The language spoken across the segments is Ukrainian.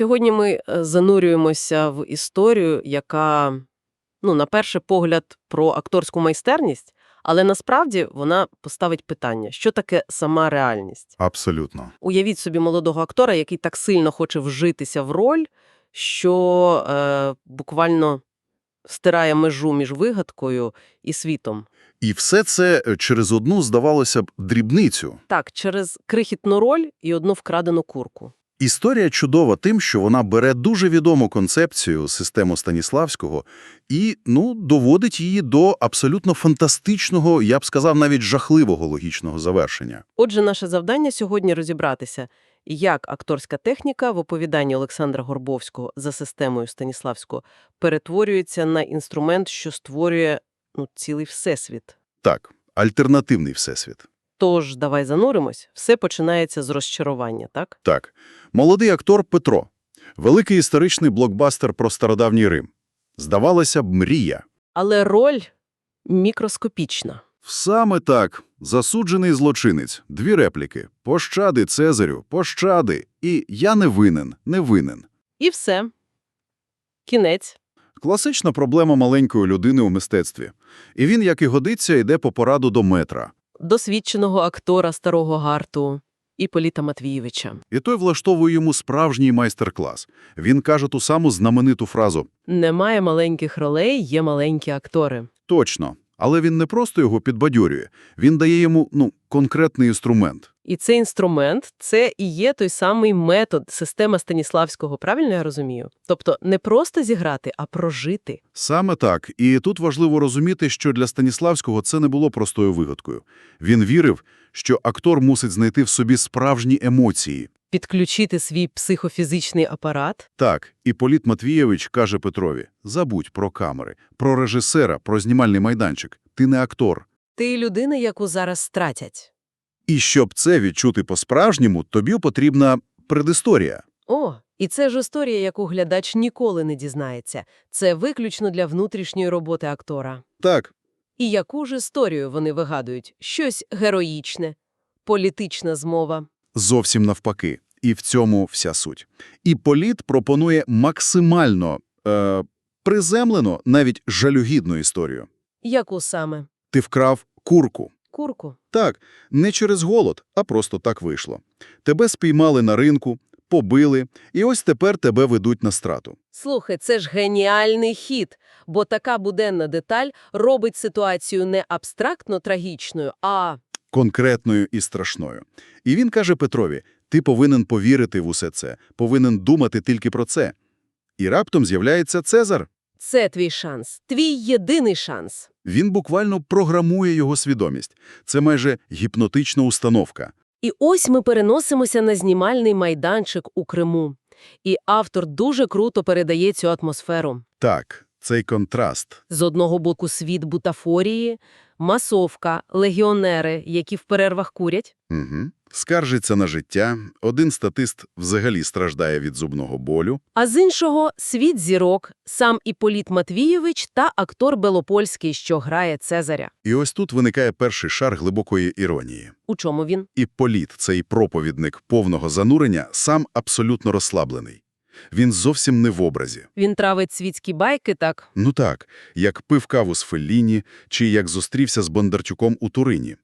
Сьогодні ми е, занурюємося в історію, яка, ну, на перший погляд, про акторську майстерність, але насправді вона поставить питання, що таке сама реальність. Абсолютно. Уявіть собі молодого актора, який так сильно хоче вжитися в роль, що е, буквально стирає межу між вигадкою і світом. І все це е, через одну, здавалося б, дрібницю. Так, через крихітну роль і одну вкрадену курку. Історія чудова тим, що вона бере дуже відому концепцію систему Станіславського і, ну, доводить її до абсолютно фантастичного, я б сказав, навіть жахливого логічного завершення. Отже, наше завдання сьогодні розібратися, як акторська техніка в оповіданні Олександра Горбовського за системою Станіславського перетворюється на інструмент, що створює ну, цілий всесвіт. Так, альтернативний всесвіт. Тож, давай зануримось. Все починається з розчарування, так? Так, молодий актор Петро. Великий історичний блокбастер про стародавній Рим. Здавалося б, мрія. Але роль мікроскопічна. Саме так. Засуджений злочинець. Дві репліки. Пощади, Цезарю, пощади. І я не винен, не винен. І все. Кінець. Класична проблема маленької людини у мистецтві. І він, як і годиться, йде по пораду до метра. Досвідченого актора старого гарту Іполіта Матвійовича. І той влаштовує йому справжній майстер-клас. Він каже ту саму знамениту фразу Немає маленьких ролей, є маленькі актори. «Точно». Але він не просто його підбадьорює, він дає йому, ну, конкретний інструмент. І цей інструмент – це і є той самий метод, система Станіславського, правильно я розумію? Тобто не просто зіграти, а прожити. Саме так. І тут важливо розуміти, що для Станіславського це не було простою вигадкою. Він вірив, що актор мусить знайти в собі справжні емоції. Підключити свій психофізичний апарат. Так, і Політ Матвійович каже Петрові, забудь про камери, про режисера, про знімальний майданчик. Ти не актор. Ти людина, яку зараз стратять. І щоб це відчути по-справжньому, тобі потрібна предісторія. О, і це ж історія, яку глядач ніколи не дізнається. Це виключно для внутрішньої роботи актора. Так, І яку ж історію вони вигадують? Щось героїчне, політична змова. Зовсім навпаки. І в цьому вся суть. І Політ пропонує максимально е, приземлену, навіть жалюгідну історію. Яку саме? Ти вкрав курку. Курку. Так, не через голод, а просто так вийшло. Тебе спіймали на ринку, побили, і ось тепер тебе ведуть на страту. Слухай, це ж геніальний хід, бо така буденна деталь робить ситуацію не абстрактно трагічною, а Конкретною і страшною. І він каже Петрові, ти повинен повірити в усе це, повинен думати тільки про це. І раптом з'являється Цезар. це твій шанс, твій єдиний шанс. Він буквально програмує його свідомість. Це майже гіпнотична установка. І ось ми переносимося на знімальний майданчик у Криму. І автор дуже круто передає цю атмосферу. Так, цей контраст. З одного боку світ бутафорії, масовка, легіонери, які в перервах курять. Угу. Скаржиться на життя, один статист взагалі страждає від зубного болю. А з іншого – світ зірок, сам Іполіт Матвійович та актор Белопольський, що грає Цезаря. І ось тут виникає перший шар глибокої іронії. У чому він? І Політ, цей проповідник повного занурення, сам абсолютно розслаблений. Він зовсім не в образі. Він травить світські байки, так? Ну так, як пив каву з Фелліні, чи як зустрівся з Бондарчуком у Турині.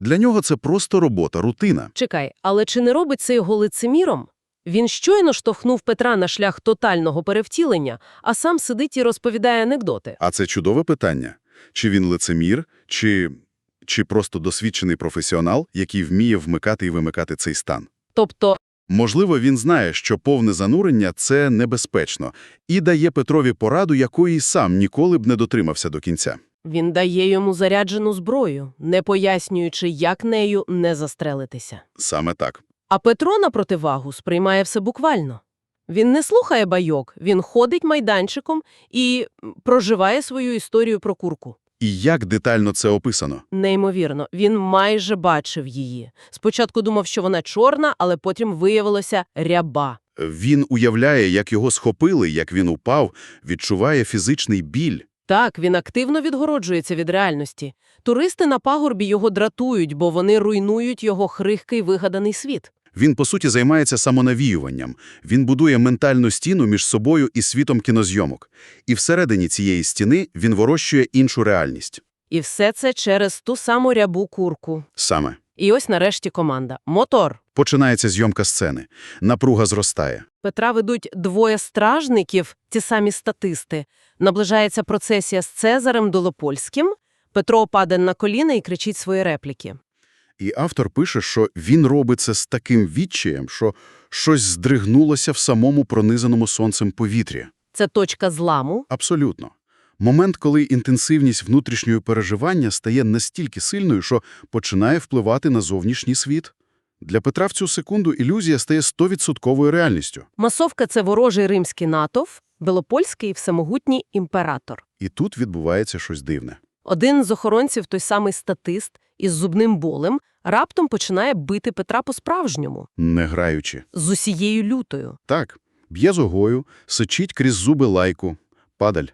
Для нього це просто робота, рутина. Чекай, але чи не робить це його лицеміром? Він щойно штовхнув Петра на шлях тотального перевтілення, а сам сидить і розповідає анекдоти. А це чудове питання. Чи він лицемір, чи, чи просто досвідчений професіонал, який вміє вмикати і вимикати цей стан? Тобто, Можливо, він знає, що повне занурення – це небезпечно, і дає Петрові пораду, якої сам ніколи б не дотримався до кінця. він дає йому заряджену зброю, не пояснюючи, як нею не застрелитися. Саме так. А Петро, на противагу, сприймає все буквально. Він не слухає байок, він ходить майданчиком і проживає свою історію про курку. І як детально це описано? Неймовірно, він майже бачив її. Спочатку думав, що вона чорна, але потім виявилося ряба. Він уявляє, як його схопили, як він упав, відчуває фізичний біль. Так, він активно відгороджується від реальності. Туристи на пагорбі його дратують, бо вони руйнують його хрихкий вигаданий світ. Він, по суті, займається самонавіюванням. Він будує ментальну стіну між собою і світом кінозйомок. І всередині цієї стіни він вирощує іншу реальність. І все це через ту саму рябу курку. Саме. І ось нарешті команда. Мотор. Починається зйомка сцени. Напруга зростає. Петра ведуть двоє стражників, ті самі статисти. Наближається процесія з Цезарем Долопольським. Петро паде на коліна і кричить свої репліки. І автор пише, що він робить це з таким відчаєм, що щось здригнулося в самому пронизаному сонцем повітрі. Це точка зламу. Абсолютно. Момент, коли інтенсивність внутрішнього переживання стає настільки сильною, що починає впливати на зовнішній світ. Для Петра в цю секунду ілюзія стає 100% реальністю. Масовка – це ворожий римський натовп, Белопольський – всемогутній імператор. І тут відбувається щось дивне. Один з охоронців, той самий статист, із зубним болем, раптом починає бити Петра по-справжньому, Не граючи. з усією лютою. Так, б'є зогою, сичить крізь зуби лайку. Падаль.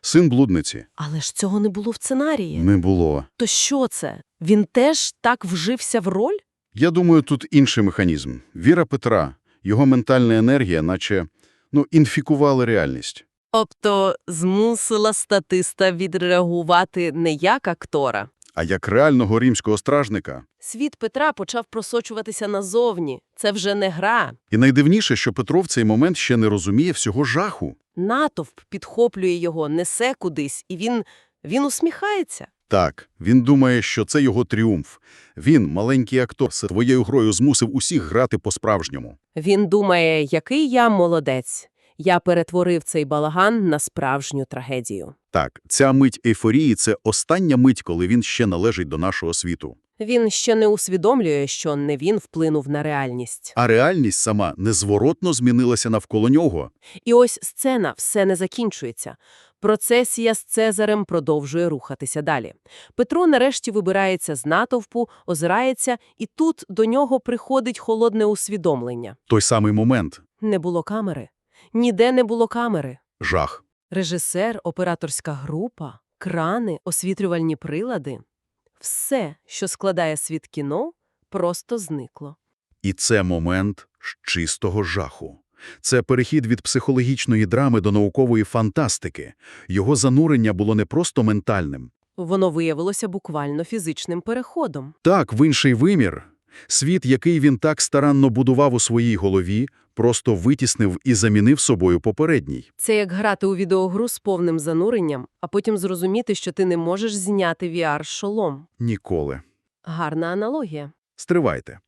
Син блудниці. Але ж цього не було в сценарії. Не було. То що це? Він теж так вжився в роль? Я думаю, тут інший механізм. Віра Петра, його ментальна енергія, наче, ну, інфікували реальність. Тобто змусила статиста відреагувати не як актора. А як реального римського стражника. Світ Петра почав просочуватися назовні. Це вже не гра. І найдивніше, що Петро в цей момент ще не розуміє всього жаху. Натовп підхоплює його, несе кудись, і він, він усміхається. Так, він думає, що це його тріумф. Він, маленький актор, своєю грою змусив усіх грати по-справжньому. Він думає, який я молодець. Я перетворив цей балаган на справжню трагедію. Так, ця мить ейфорії – це остання мить, коли він ще належить до нашого світу. Він ще не усвідомлює, що не він вплинув на реальність. А реальність сама незворотно змінилася навколо нього. І ось сцена все не закінчується. Процесія з Цезарем продовжує рухатися далі. Петро нарешті вибирається з натовпу, озирається, і тут до нього приходить холодне усвідомлення. Той самий момент Не було камери. Ніде не було камери. – жах. Режисер, операторська група, крани, освітлювальні прилади – все, що складає світ кіно, просто зникло. І це момент чистого жаху. Це перехід від психологічної драми до наукової фантастики. Його занурення було не просто ментальним. Воно виявилося буквально фізичним переходом. Так, в інший вимір. Світ, який він так старанно будував у своїй голові, просто витіснив і замінив собою попередній. Це як грати у відеогру з повним зануренням, а потім зрозуміти, що ти не можеш зняти VR-шолом. Ніколи. Гарна аналогія. Стривайте.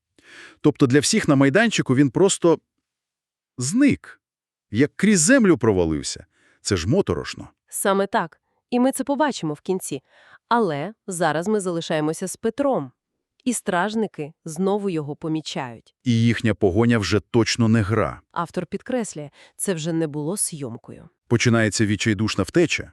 Тобто для всіх на майданчику він просто зник. Як крізь землю провалився. Це ж моторошно. Саме так. І ми це побачимо в кінці. Але зараз ми залишаємося з Петром. І стражники знову його помічають. І їхня погоня вже точно не гра. Автор підкреслює, це вже не було зйомкою. Починається відчайдушна втеча.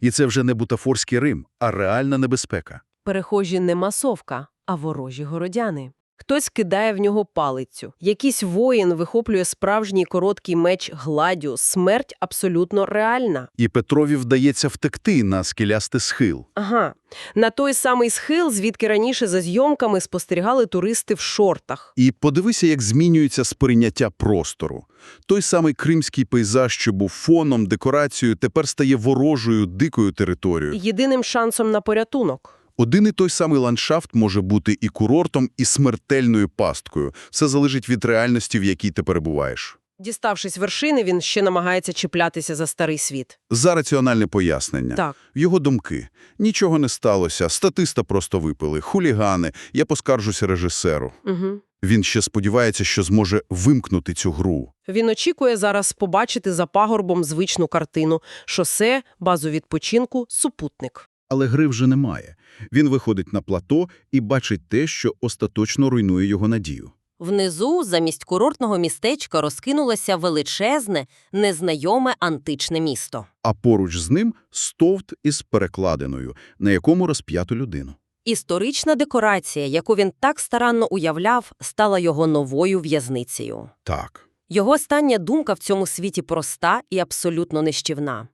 І це вже не бутафорський Рим, а реальна небезпека. Перехожі не масовка, а ворожі городяни. Хтось кидає в нього палицю. Якийсь воїн вихоплює справжній короткий меч гладю. Смерть абсолютно реальна. І Петрові вдається втекти на скелястий схил. Ага. На той самий схил, звідки раніше за зйомками спостерігали туристи в шортах. І подивися, як змінюється сприйняття простору. Той самий кримський пейзаж, що був фоном, декорацією, тепер стає ворожою, дикою територією. Єдиним шансом на порятунок. Один і той самий ландшафт може бути і курортом, і смертельною пасткою. Все залежить від реальності, в якій ти перебуваєш. Діставшись вершини, він ще намагається чіплятися за старий світ. За раціональне пояснення. Так. Його думки. Нічого не сталося, статиста просто випили, хулігани, я поскаржуся режисеру. Угу. Він ще сподівається, що зможе вимкнути цю гру. Він очікує зараз побачити за пагорбом звичну картину – шосе, базу відпочинку, супутник. Але гри вже немає. Він виходить на плато і бачить те, що остаточно руйнує його надію. Внизу, замість курортного містечка, розкинулося величезне, незнайоме античне місто. А поруч з ним стовт із перекладиною, на якому розп'ято людину. Історична декорація, яку він так старанно уявляв, стала його новою в'язницею. Так. Його остання думка в цьому світі проста і абсолютно нищівна.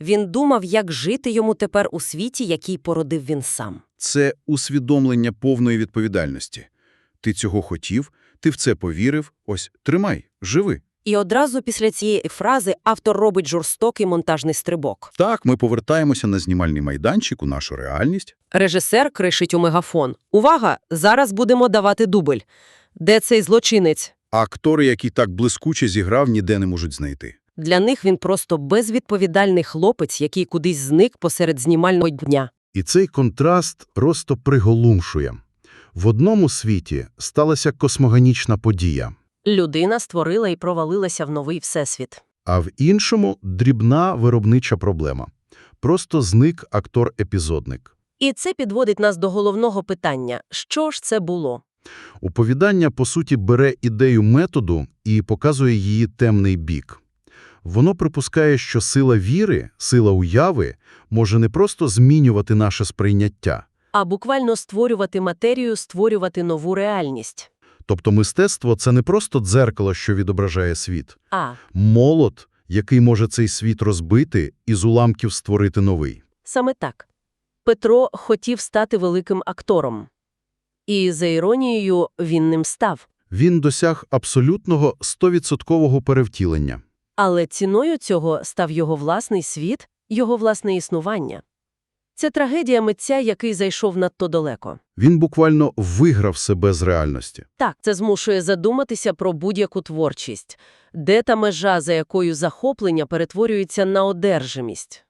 Він думав, як жити йому тепер у світі, який породив він сам. Це усвідомлення повної відповідальності. Ти цього хотів, Ти в це повірив? Ось, тримай, живи. І одразу після цієї фрази автор робить жорстокий монтажний стрибок. Так, ми повертаємося на знімальний майданчик у нашу реальність. Режисер кришить у мегафон. Увага! Зараз будемо давати дубль. Де цей злочинець? Актори, які так блискуче зіграв, ніде не можуть знайти. Для них він просто безвідповідальний хлопець, який кудись зник посеред знімального дня. І цей контраст просто приголумшує. В одному світі сталася космогонічна подія, Людина створила і провалилася в новий всесвіт. а в іншому – дрібна виробнича проблема. Просто зник актор-епізодник. І це підводить нас до головного питання. Що ж це було? Оповідання, по суті, бере ідею методу і показує її темний бік. Воно припускає, що сила віри, сила уяви може не просто змінювати наше сприйняття, А буквально створювати матерію, створювати нову реальність. Тобто мистецтво – це не просто дзеркало, що відображає світ. А, Молот, який може цей світ розбити і з уламків створити новий. саме так. Петро хотів стати великим актором. І, за іронією, він ним став. Він досяг абсолютного 100% перевтілення. Але ціною цього став його власний світ, його власне існування. Це трагедія митця, який зайшов надто далеко. Він буквально виграв себе з реальності. Так, це змушує задуматися про будь-яку творчість. Де та межа, за якою захоплення перетворюється на одержимість?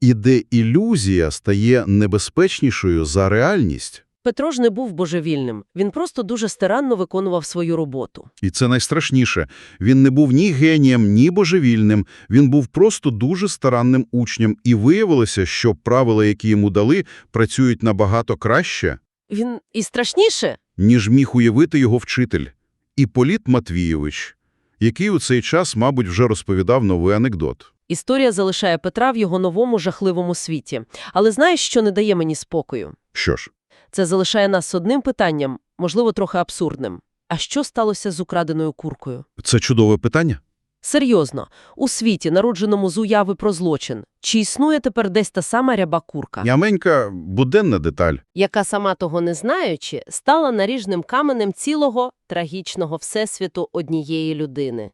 І де ілюзія стає небезпечнішою за реальність. Петро ж не був божевільним, він просто дуже старанно виконував свою роботу. І це найстрашніше. Він не був ні генієм, ні божевільним. Він був просто дуже старанним учнем. І виявилося, що правила, які йому дали, працюють набагато краще, Він і страшніше? ніж міг уявити його вчитель. Іполіт Матвійович, який у цей час, мабуть, вже розповідав новий анекдот. Історія залишає Петра в його новому жахливому світі. Але знаєш, що не дає мені спокою? Що ж, Це залишає нас з одним питанням, можливо, трохи абсурдним. А що сталося з украденою куркою? це чудове питання. Серйозно, у світі, народженому з уяви про злочин, чи існує тепер десь та сама ряба курка, Яменька – буденна деталь. яка, сама того не знаючи, стала наріжним каменем цілого трагічного всесвіту однієї людини?